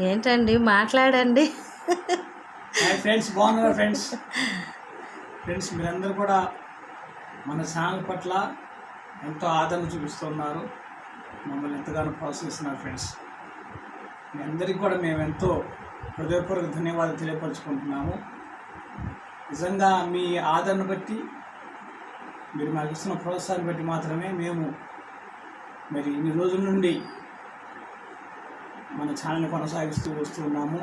ఏంటండి? మాట్లాడండి. ఫ్రెండ్స్ బాగున్నారా ఫ్రెండ్స్? ఫ్రెండ్స్ మీరందరూ కూడా మన ఛానల్ పట్ల ఎంతో ఆదరణ చూపిస్తున్నారు. మమ్మల్ని ఎంతగానో ప్రోత్సహిస్తున్నారు ఫ్రెండ్స్. మీ అందరికీ కూడా మేము ఎంతో హృదయపూర్వక ధన్యవాదాలు తెలియపరుచుకుంటున్నాము. నిజంగా మీ ఆదరణ బట్టి మీరు మాకు ఇస్తున్న ప్రోత్సాహాన్ని బట్టి మాత్రమే మేము మరి ఇన్ని రోజుల నుండి మన ఛానల్ని కొనసాగిస్తూ వస్తున్నాము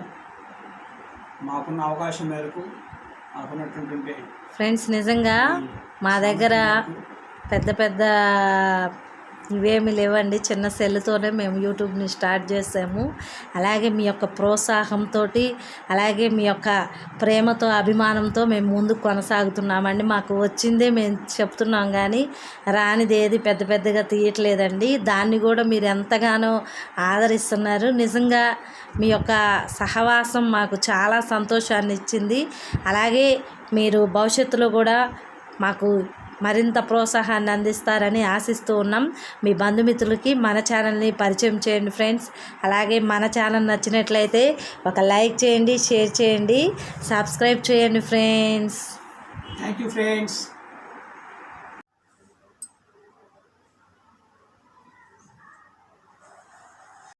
మాకున్న అవకాశం మేరకు మాకున్నటువంటి ఫ్రెండ్స్ నిజంగా మా దగ్గర పెద్ద పెద్ద ఇవేమి లేవండి. చిన్న సెల్తోనే మేము యూట్యూబ్ని స్టార్ట్ చేసాము. అలాగే మీ యొక్క ప్రోత్సాహంతో అలాగే మీ యొక్క ప్రేమతో అభిమానంతో మేము ముందుకు కొనసాగుతున్నామండి. మాకు వచ్చిందే మేము చెప్తున్నాం కానీ రానిది ఏది పెద్ద పెద్దగా తీయట్లేదండి. దాన్ని కూడా మీరు ఎంతగానో ఆదరిస్తున్నారు. నిజంగా మీ యొక్క సహవాసం మాకు చాలా సంతోషాన్ని ఇచ్చింది అలాగే మీరు భవిష్యత్తులో కూడా మాకు మరింత ప్రోత్సాహాన్ని అందిస్తారని ఆశిస్తూ ఉన్నాం. మీ బంధుమిత్రులకి మన ఛానల్ని పరిచయం చేయండి ఫ్రెండ్స్. అలాగే మన ఛానల్ నచ్చినట్లయితే ఒక లైక్ చేయండి షేర్ చేయండి. సబ్స్క్రైబ్ చేయండి ఫ్రెండ్స్. Thank you friends.